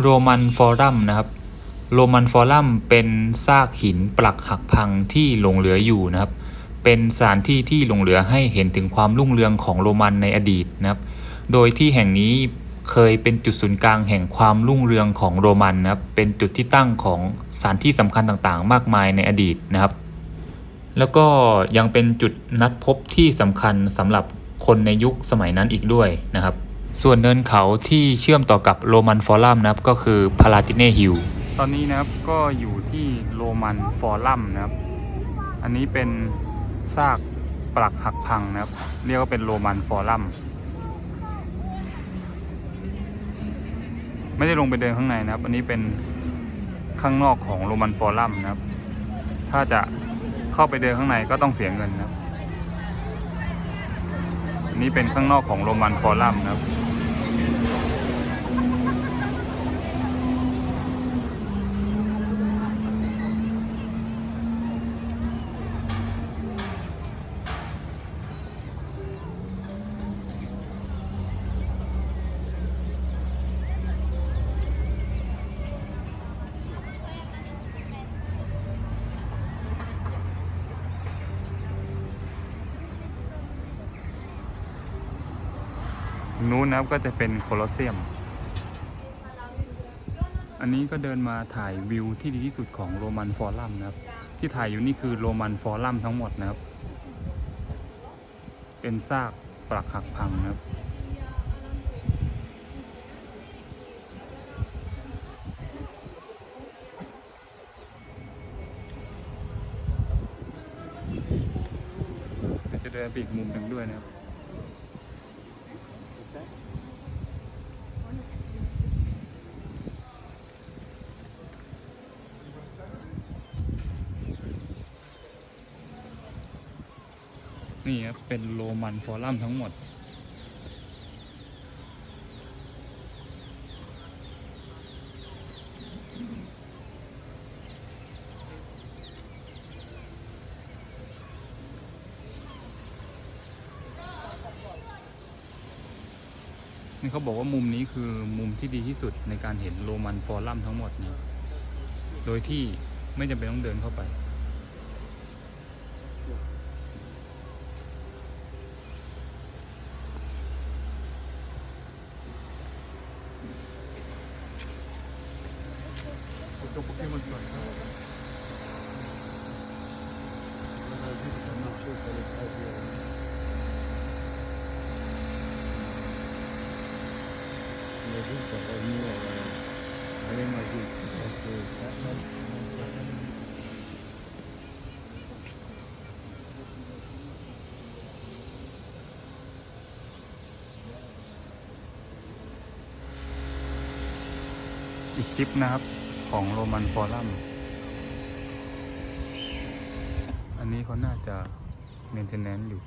โรมันฟอรัมนะครับโรมันฟอรัมเป็นซากหินปรักหักพังที่หลงเหลืออยู่นะครับ เป็นสถานที่ที่หลงเหลือให้เห็นถึงความรุ่งเรืองของโรมันในอดีตนะครับ โดยที่แห่งนี้เคยเป็นจุดศูนย์กลางแห่งความรุ่งเรืองของโรมันนะครับ เป็นจุดที่ตั้งของสถานที่สำคัญต่างๆ มากมายในอดีตนะครับ แล้วก็ยังเป็นจุดนัดพบที่สำคัญสำหรับคนในยุคสมัยนั้นอีกด้วยนะครับ ส่วนเนินเขาที่เชื่อมต่อกับโรมันฟอรัมนะครับก็คือพาลาติเนฮิลตอนนี้นะครับก็อยู่ที่โรมันฟอรัมนะครับ อันนี้เป็นซากปรักหักพังนะครับ เรียกว่าเป็นโรมันฟอรัมไม่ได้ลงไปเดินข้างในนะครับ อันนี้เป็นข้างนอกของโรมันฟอรัมนะครับ ถ้าจะเข้าไปเดินข้างในก็ต้องเสียเงินนะครับ นี้เป็นข้างนอกของโรมันฟอรัมนะครับ นู้นนะครับก็จะเป็นโคลอสเซียม อันนี้ก็เดินมาถ่ายวิวที่ดีที่สุดของโรมันฟอรัมนะครับ ที่ถ่ายอยู่นี่คือโรมันฟอรัมทั้งหมดนะครับ เป็นซากปรักหักพังนะครับ จะเดินไปอีกมุมหนึ่งด้วยนะครับ นี่ครับเป็นโรมันฟอรัมทั้งหมด นี่เขาบอกว่ามุมนี้คือมุมที่ดีที่สุดในการเห็นโรมันฟอรัมทั้งหมดนี่โดยที่ไม่จำเป็นต้องเดินเข้าไป Questo Pokémon sbagliato. La vista non c'è le case. La vista è nuova. Avremo visto perché อีกคลิปนะครับ ของโรมันฟอรัม อันนี้เขาน่าจะเมนเทนแนนซ์อยู่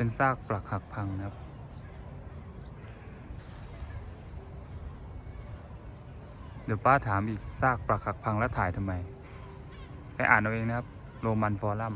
เป็นซากปรักหักพังนะครับ เดี๋ยวป้าถามอีกซากปรักหักพังแล้วถ่ายทำไม ไปอ่านเอาเองนะครับ โรมันฟอรัม